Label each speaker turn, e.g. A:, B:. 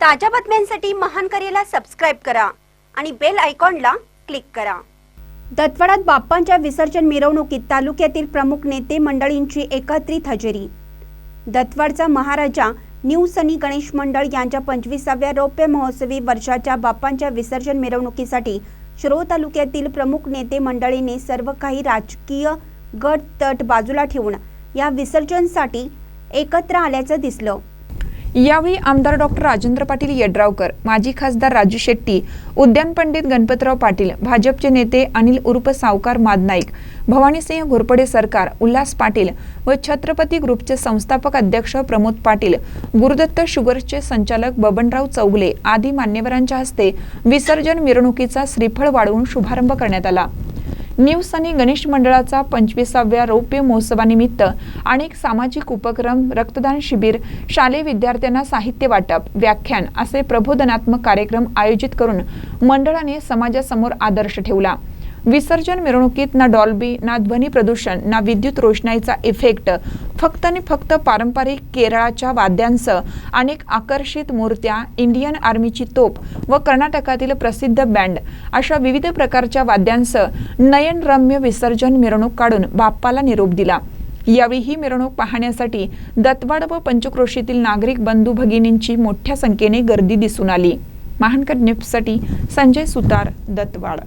A: ताज्या बातम्यांसाठी महान करेला सबस्क्राईब करा आणि बेल आयकॉनला क्लिक करा. दत्तवाडात बाप्पांच्या विसर्जन मिरवणुकीत तालुक्यातील प्रमुख नेते मंडळींची एकत्रित हजेरी. दत्तवाडचा महाराजा न्यू सनी गणेश मंडळ यांच्या पंचवीसाव्या रौप्य महोत्सवी वर्षाच्या बाप्पांच्या विसर्जन मिरवणुकीसाठी शिरोळ तालुक्यातील प्रमुख नेते मंडळीने सर्व काही राजकीय गट तट बाजूला ठेवून या विसर्जनसाठी एकत्र आल्याचं दिसलं.
B: यावेळी आमदार डॉक्टर राजेंद्र पाटील यड्रावकर माजी खासदार राजू शेट्टी उद्यान पंडित गणपतराव पाटील भाजपचे नेते अनिल उर्फ सावकार मादनाईक भवानीसिंह घोरपडे सरकार उल्हास पाटील व छत्रपती ग्रुपचे संस्थापक अध्यक्ष प्रमोद पाटील गुरुदत्त शुगर्सचे संचालक बबनराव चौगले आदी मान्यवरांच्या हस्ते विसर्जन मिरवणुकीचा श्रीफळ वाढवून शुभारंभ करण्यात आला. न्यू सनी गणेश मंडळाचा पंचवीसाव्या रौप्य महोत्सवानिमित्त अनेक सामाजिक उपक्रम रक्तदान शिबिर शालेय विद्यार्थ्यांना साहित्य वाटप व्याख्यान असे प्रबोधनात्मक कार्यक्रम आयोजित करून मंडळाने समाजासमोर आदर्श ठेवला. विसर्जन मिरवणुकीत ना डॉल्बी ना ध्वनी प्रदूषण ना विद्युत रोषणाईचा इफेक्ट फक्त आणि फक्त पारंपरिक केरळाच्या वाद्यांसह अनेक आकर्षित मूर्त्या इंडियन आर्मीची तोप व कर्नाटकातील प्रसिद्ध बँड अशा विविध प्रकारच्या वाद्यांसह नयनरम्य विसर्जन मिरवणूक काढून बाप्पाला निरोप दिला. यावेळी ही मिरवणूक पाहण्यासाठी दत्तवाड व पंचक्रोशीतील नागरिक बंधू भगिनींची मोठ्या संख्येने गर्दी दिसून आली. महानकर न्यूजसाठी संजय सुतार दत्तवाड.